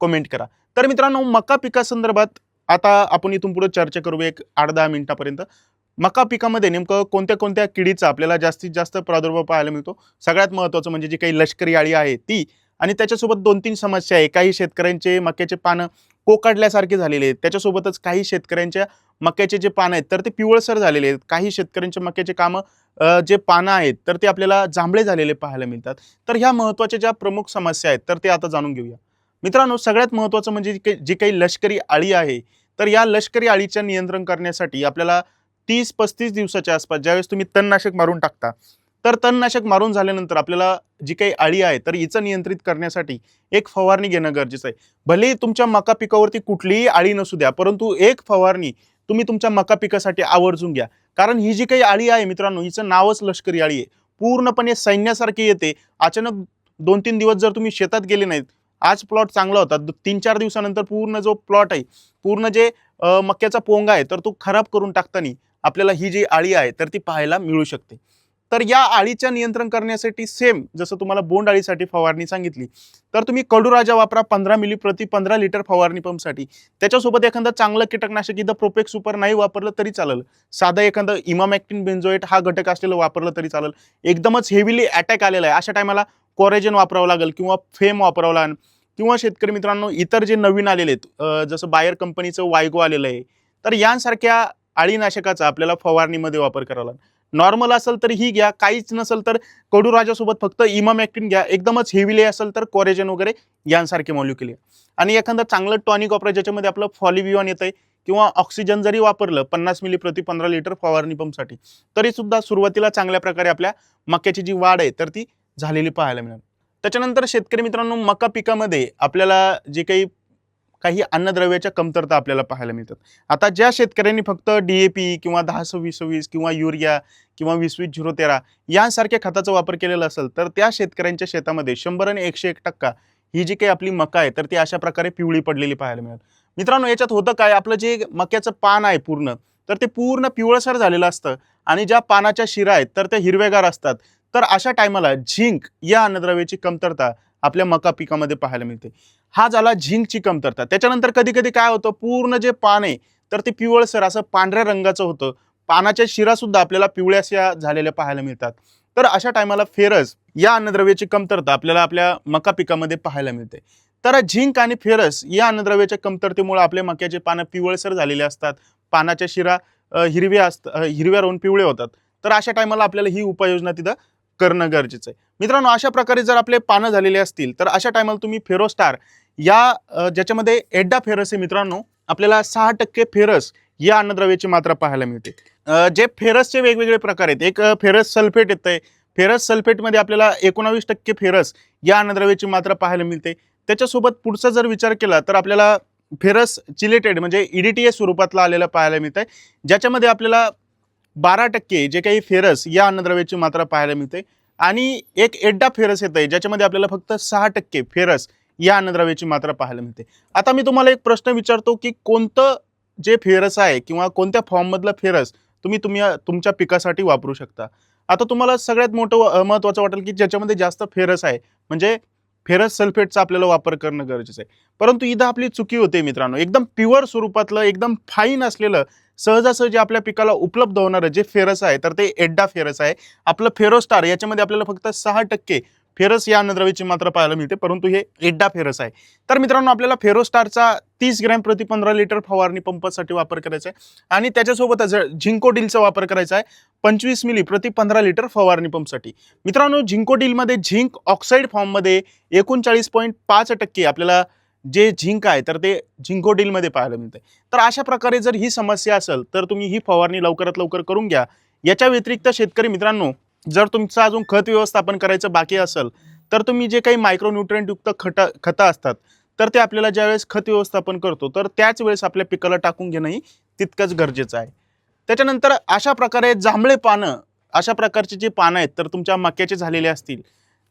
Comment करा. तर मित्रांनो मका पिकासंदर्भात आता आपण इथून पुढे चर्चा करू एक आठ दहा मिनिटापर्यंत. मका पिकामध्ये नेमकं कोणत्या कोणत्या किडीचा आपल्याला जास्तीत जास्त प्रादुर्भाव पाहायला मिळतो? सगळ्यात महत्त्वाचं म्हणजे जी काही लष्करी आळी आहे ती आणि त्याच्यासोबत दोन तीन समस्या आहे. काही शेतकऱ्यांचे मक्याचे पानं कोकाडल्यासारखे झालेले आहेत. त्याच्यासोबतच काही शेतकऱ्यांच्या मक्याचे जे पानं आहेत तर ते पिवळसर झालेले आहेत. काही शेतकऱ्यांच्या मक्याचे कामं जे पानं आहेत तर ते आपल्याला जांभळे झालेले पाहायला मिळतात. तर ह्या महत्त्वाच्या ज्या प्रमुख समस्या आहेत तर ते आता जाणून घेऊया. मित्रांनो सगळ्यात महत्त्वाचं म्हणजे जी काही- लष्करी आळी आहे तर या लष्करी आळीच्या नियंत्रण करण्यासाठी आपल्याला तीस पस्तीस दिवसाच्या आसपास ज्यावेळेस तुम्ही तणनाशक मारून टाकता तर तणनाशक मारून झाल्यानंतर आपल्याला जी काही आळी आहे तर हिचं नियंत्रित करण्यासाठी एक फवारणी घेणं गरजेचं आहे. भले तुमच्या मका पिकावरती कुठलीही आळी नसू द्या परंतु एक फवारणी तुम्ही तुमच्या मका पिकासाठी आवर्जून घ्या. कारण ही जी काही आळी आहे मित्रांनो हिचं नावच लष्करी आळी आहे. पूर्णपणे सैन्यासारखी येते. अचानक दोन तीन दिवस जर तुम्ही शेतात गेले नाहीत आज प्लॉट चांगला होता. तीन चार दिवसानंतर पूर्ण जो प्लॉट आहे पूर्ण जे मक्याचा पोंगा आहे तर तो खराब करून टाकताना आपल्याला ही जी आळी आहे तर ती पाहायला मिळू शकते. तर या आळीच्या नियंत्रण करण्यासाठी सेम जसं तुम्हाला बोंड आळीसाठी फवारणी सांगितली तर तुम्ही कडूराजा वापरा पंधरा मिली प्रति पंधरा लिटर फवारणी पंपसाठी. त्याच्यासोबत एखादं चांगलं कीटकनाशक इथं प्रोपेक सुपर नाही वापरलं तरी चालेल. साधं एखादं इमामॅक्टिन बेन्झोएट हा घटक असलेलं वापरलं तरी चालेल. एकदमच हेवीली अटॅक आलेला आहे. अशा टायमाला कोरेजन वापरावं लागेल किंवा फेम वापरावं लागेल. किंवा शेतकरी मित्रांनो इतर जे नवीन आलेले आहेत जसं बायर कंपनीचं वायगो आलेलं आहे तर यांसारख्या अळीनाशकाचा आपल्याला फवारणीमध्ये वापर करावा लागेल. नॉर्मल असेल तर ही घ्या काहीच नसेल तर कडूराजासोबत फक्त इमामॅक्टिन घ्या एकदमच हेवीले असेल तर कोरेजन वगैरे यांसारखे मॉलिक्युल आणि एखादं चांगलं टॉनिक वापरा ज्याच्यामध्ये आपलं फॉलिव्हियॉन येतं आहे किंवा ऑक्सिजन जरी वापरलं पन्नास मिली प्रति पंधरा लिटर फवारणी पंपसाठी तरीसुद्धा सुरुवातीला चांगल्या प्रकारे आपल्या मक्याची जी वाढ आहे तर ती झालेली पाहायला मिळेल. त्याच्यानंतर शेतकरी मित्रांनो मका पिकामध्ये आपल्याला जे काही काही अन्नद्रव्याच्या कमतरता आपल्याला पाहायला मिळतात. आता ज्या शेतकऱ्यांनी फक्त डी ए पी किंवा दहा सव्वीस सव्वीस किंवा युरिया किंवा वीस वीस झिरो तेरा यांसारख्या खताचा वापर केलेला असेल तर त्या शेतकऱ्यांच्या शेतामध्ये शंभर आणि एकशे एक टक्का ही जी काही आपली मका आहे तर ती अशा प्रकारे पिवळी पडलेली पाहायला मिळेल. मित्रांनो याच्यात होतं काय? आपलं जे मक्याचं पान आहे पूर्ण तर ते पूर्ण पिवळसर झालेलं असतं आणि ज्या पानाच्या शिरा आहेत तर त्या हिरवेगार असतात. तर अशा टायमाला झिंक या अन्नद्रव्याची कमतरता आपल्या मका पिकामध्ये पाहायला मिळते. हा झाला झिंकची कमतरता. त्याच्यानंतर कधी कधी काय होतं? पूर्ण जे पान आहे तर ते पिवळसर असं पांढऱ्या रंगाचं होतं. पानाच्या शिरासुद्धा आपल्याला पिवळ्याशा झालेल्या पाहायला मिळतात. तर अशा टायमाला फेरस या अन्नद्रव्याची कमतरता आपल्याला आपल्या मका पिकामध्ये पाहायला मिळते. तर झिंक आणि फेरस या अन्नद्रव्याच्या कमतरतेमुळे आपल्या मक्याचे पानं पिवळसर झालेले असतात. पानाच्या शिरा हिरव्या असतात हिरव्या राहून पिवळे होतात. तर अशा टायमाला आपल्याला ही उपाययोजना तिथं करणं गरजेचं आहे. मित्रांनो अशा प्रकारे जर आपले पानं झालेले असतील तर अशा टायमाला तुम्ही फेरोस्टार या ज्याच्यामध्ये एड्डा फेरस आहे मित्रांनो आपल्याला सहा टक्के फेरस या अन्नद्रव्याची मात्रा पाहायला मिळते. जे फेरसचे वेगवेगळे प्रकार आहेत एक फेरस सल्फेट येतं आहे फेरस सल्फेटमध्ये आपल्याला एकोणावीस टक्के फेरस या अन्नद्रव्याची मात्रा पाहायला मिळते. त्याच्यासोबत पुढचा जर विचार केला तर आपल्याला फेरस चिलेटेड म्हणजे ईडीटीए स्वरूपातला आलेला पाहायला मिळतं आहे ज्याच्यामध्ये आपल्याला बारा टक्के जे काही फेरस या अन्नद्रव्याची मात्रा पाहायला मिळते. आणि एक एड्डा फेरस येत आहे ज्याच्यामध्ये आपल्याला फक्त सहा टक्के फेरस या अन्नद्रव्याची मात्रा पाहायला मिळते. आता मी तुम्हाला एक प्रश्न विचारतो की कोणतं जे फेरस आहे किंवा कोणत्या फॉर्ममधलं फेरस तुम्ही तुम्ही तुमच्या पिकासाठी वापरू शकता? आता तुम्हाला सगळ्यात मोठं महत्त्वाचं वाटेल की ज्याच्यामध्ये जास्त फेरस आहे म्हणजे फेरस सल्फेटचा आपल्याला वापर करणं गरजेचं आहे. परंतु इथं आपली चुकी होते मित्रांनो. एकदम प्युअर स्वरूपातलं एकदम फाईन असलेलं सहजासहजी आपल्या पिकाला उपलब्ध होणारं जे फेरस आहे तर ते एड्डा फेरस आहे. आपलं फेरोस्टार याच्यामध्ये आपल्याला फक्त सहा टक्के फेरस या अन्नद्रव्याची मात्रा पाहायला मिळते परंतु हे एड्डा फेरस आहे. तर मित्रांनो आपल्याला फेरोस्टारचा तीस ग्रॅम प्रति पंधरा लिटर फवारणी पंपासाठी वापर करायचा आहे. आणि त्याच्यासोबतच झिंकोडीलचा वापर करायचा आहे पंचवीस मिली प्रति पंधरा लिटर फवारणी पंपसाठी. मित्रांनो झिंकोडीलमध्ये झिंक ऑक्साईड फॉर्ममध्ये एकोणचाळीस पॉईंट पाच टक्के आपल्याला जे झिंक आहे तर ते झिंकोडीलमध्ये पाहायला मिळते तर अशा प्रकारे जर ही समस्या असेल तर तुम्ही ही फवारणी लवकरात लवकर करून घ्या. याच्या व्यतिरिक्त शेतकरी मित्रांनो जर तुमचं अजून खत व्यवस्थापन करायचं बाकी असेल तर तुम्ही जे काही मायक्रोन्युट्रियंटयुक्त खट खतं असतात तर ते आपल्याला ज्यावेळेस खत व्यवस्थापन करतो तर त्याच वेळेस आपल्या पिकाला टाकून घेणंही तितकंच गरजेचं आहे. त्याच्यानंतर अशा प्रकारे जांभळे पानं अशा प्रकारची जी पानं आहेत तर तुमच्या मक्याचे झालेले असतील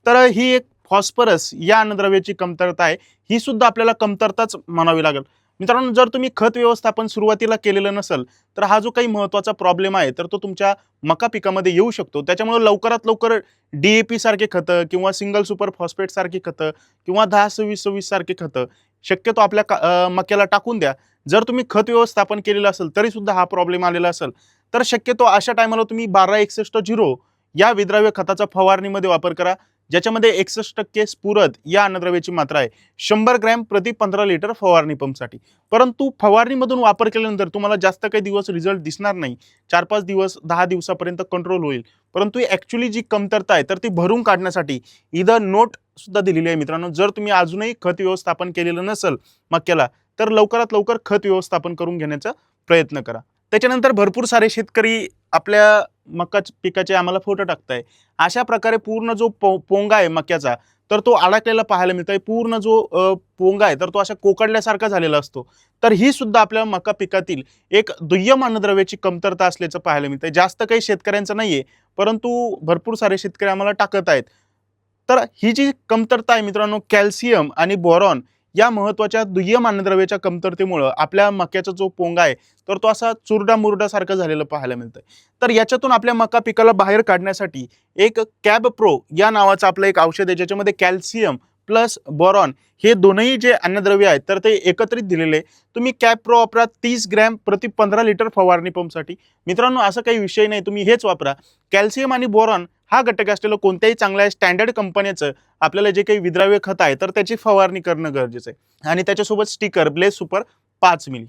तर ही एक फॉस्फरस या अन्नद्रव्याची कमतरता आहे. ही सुद्धा आपल्याला कमतरताच म्हणावी लागेल. मित्रांनो जर तुम्ही खत व्यवस्थापन सुरुवातीला केलेलं नसेल तर हा जो काही महत्त्वाचा प्रॉब्लेम आहे तर तो तुमच्या मका पिकामध्ये येऊ शकतो. त्याच्यामुळे लवकरात लवकर डी ए पी सारखे खतं किंवा सिंगल सुपर फॉस्फेट सारखी खतं किंवा दहा सव्वीस सव्वीस सारखी खतं शक्यतो आपल्या का- मक्याला टाकून द्या. जर तुम्ही खत व्यवस्थापन केलेलं असेल तरीसुद्धा हा प्रॉब्लेम आलेला असेल. तर शक्यतो अशा टायमाला तुम्ही बारा एकसष्ट झिरो या विद्राव्य खताचा फवारणीमध्ये वापर करा. ज्याच्यामध्ये एकसष्ट टक्के स्फुरद या अन्नद्रव्याची मात्रा आहे. शंभर ग्रॅम प्रति पंधरा लिटर फवारणी पंपसाठी. परंतु फवारणीमधून वापर केल्यानंतर तुम्हाला जास्त काही दिवस रिझल्ट दिसणार नाही. चार पाच दिवस दहा दिवसापर्यंत कंट्रोल होईल. परंतु ॲक्च्युली जी कमतरता आहे तर ती भरून काढण्यासाठी इथं नोट सुद्धा दिलेली आहे मित्रांनो. जर तुम्ही अजूनही खत व्यवस्थापन केलेलं नसेल मक्याला तर लवकरात लवकर खत व्यवस्थापन करून घेण्याचा प्रयत्न करा. त्याच्यानंतर भरपूर सारे शेतकरी आपल्या मका पिकाचे आम्हाला फोटो टाकताय. अशा प्रकारे पूर्ण जो पो पोंगा आहे मक्याचा तर तो अडकलेला पाहायला मिळत आहे पूर्ण जो पोंगा आहे तर तो अशा कोकडल्यासारखा झालेला असतो. तर ही सुद्धा आपल्या मका पिकातील एक दुय्यम अन्नद्रव्याची कमतरता असल्याचं पाहायला मिळतं जास्त काही शेतकऱ्यांचं नाही आहे परंतु भरपूर सारे शेतकरी आम्हाला टाकत आहेत. तर ही जी कमतरता आहे मित्रांनो कॅल्शियम आणि बोरॉन या महत्त्वाच्या दुय्यम अन्नद्रव्याच्या कमतरतेमुळं आपल्या मक्याचा जो पोंगा आहे तर तो असा चुरडा मुरडासारखं झालेलं पाहायला मिळतं तर याच्यातून आपल्या मका पिकाला बाहेर काढण्यासाठी एक कॅब प्रो या नावाचं आपलं एक औषध आहे ज्याच्यामध्ये कॅल्शियम प्लस बोरॉन हे दोनही जे अन्नद्रव्य आहेत तर ते एकत्रित दिलेले. आहे. तुम्ही कॅब प्रो वापरा तीस ग्रॅम प्रति पंधरा लिटर फवारणी पंपसाठी. मित्रांनो असं काही विषय नाही तुम्ही हेच वापरा. कॅल्शियम आणि बोरॉन हा घटक असलेलं कोणत्याही चांगल्या स्टँडर्ड कंपनीचं आपल्याला जे काही विद्राव्य खत आहे तर त्याची फवारणी करणं गरजेचं आहे. आणि त्याच्यासोबत स्टिकर ब्लेस सुपर पाच मिली.